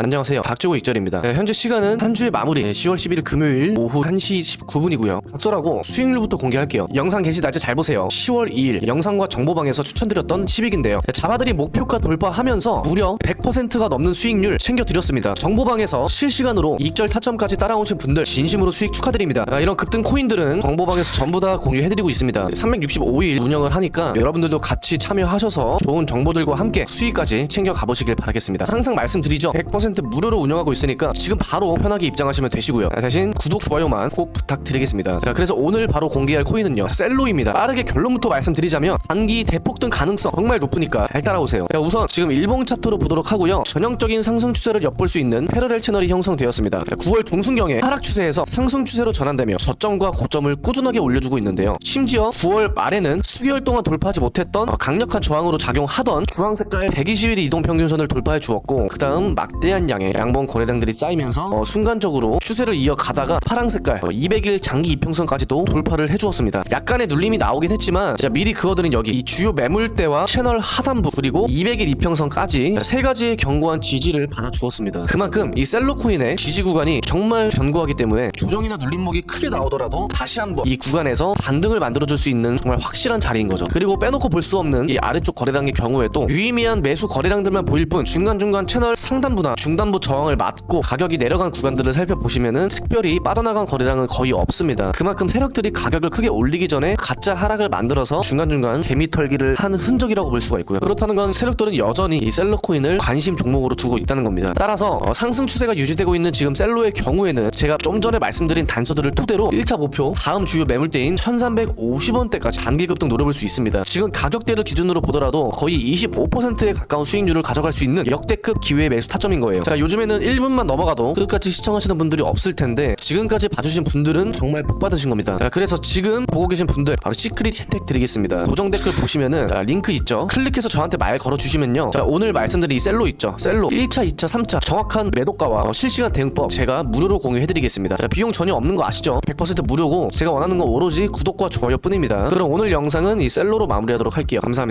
안녕하세요. 박주호 익절입니다. 네, 현재 시간은 한 주의 마무리 네, 10월 11일 금요일 오후 1시 19분이고요. 각설하고 수익률부터 공개할게요. 영상 게시 날짜 잘 보세요. 10월 2일 영상과 정보방에서 추천드렸던 10익인데요. 자바들이 목표가 돌파하면서 무려 100%가 넘는 수익률 챙겨드렸습니다. 정보방에서 실시간으로 익절 타점까지 따라오신 분들 진심으로 수익 축하드립니다. 아, 이런 급등 코인들은 정보방에서 전부 다 공유해드리고 있습니다. 365일 운영을 하니까 여러분들도 같이 참여하셔서 좋은 정보들과 함께 수익까지 챙겨 가보시길 바라겠습니다. 항상 말씀드리죠. 100% 무료로 운영하고 있으니까 지금 바로 편하게 입장하시면 되시고요. 아, 대신 구독, 좋아요만 꼭 부탁드리겠습니다. 자, 그래서 오늘 바로 공개할 코인은요. 셀로입니다. 빠르게 결론부터 말씀드리자면 단기 대폭등 가능성 정말 높으니까 잘 따라오세요. 자, 우선 지금 일봉 차트로 보도록 하고요. 전형적인 상승 추세를 엿볼 수 있는 패러렐 채널이 형성되었습니다. 자, 9월 중순경에 하락 추세에서 상승 추세로 전환되며 저점과 고점을 꾸준하게 올려주고 있는데요. 심지어 9월 말에는 수개월 동안 돌파하지 못했던 어, 강력한 저항으로 작용하던 주황 색깔 120일 이동 평균선을 돌파해 주었고 그 다음 막대한 양의 양봉 거래량들이 쌓이면서 어, 순간적으로 추세를 이어가다가 파랑 색깔 200일 장기 이평선까지도 돌파를 해주었습니다. 약간의 눌림이 나오긴 했지만 자, 미리 그어드린 여기 이 주요 매물대와 채널 하단부 그리고 200일 이평선까지 세 가지의 견고한 지지를 받아주었습니다. 그만큼 이 셀러 코인의 지지 구간이 정말 견고하기 때문에 조정이나 눌림목이 크게 나오더라도 다시 한번 이 구간에서 반등을 만들어줄 수 있는 정말 확실한 자리인 거죠. 그리고 빼놓고 볼 수 없는 이 아래쪽 거래량의 경우에도 유의미한 매수 거래량들만 보일 뿐 중간중간 채널 상단부나 중 단부 저항을 맞고 가격이 내려간 구간들을 살펴보시면은 특별히 빠져나간 거래량은 거의 없습니다. 그만큼 세력들이 가격을 크게 올리기 전에 가짜 하락을 만들어서 중간중간 개미 털기를 한 흔적이라고 볼 수가 있고요. 그렇다는 건 세력들은 여전히 이 셀러 코인을 관심 종목으로 두고 있다는 겁니다. 따라서 어, 상승 추세가 유지되고 있는 지금 셀로의 경우에는 제가 좀 전에 말씀드린 단서들을 토대로 1차 목표 다음 주요 매물대인 1350원대까지 단기 급등 노려볼 수 있습니다. 지금 가격대를 기준으로 보더라도 거의 25%에 가까운 수익률을 가져갈 수 있는 역대급 기회의 매수 타점인 거예 요. 자, 요즘에는 1분만 넘어가도 끝까지 시청하시는 분들이 없을 텐데 지금까지 봐주신 분들은 정말 복 받으신 겁니다. 자, 그래서 지금 보고 계신 분들 바로 시크릿 혜택 드리겠습니다. 고정 댓글 보시면은 자, 링크 있죠. 클릭해서 저한테 말 걸어주시면요. 자, 오늘 말씀드린 이 셀로 있죠. 셀로 1차, 2차, 3차 정확한 매도가와 어, 실시간 대응법 제가 무료로 공유해드리겠습니다. 자, 비용 전혀 없는 거 아시죠? 100% 무료고 제가 원하는 건 오로지 구독과 좋아요 뿐입니다. 그럼 오늘 영상은 이 셀로로 마무리하도록 할게요. 감사합니다.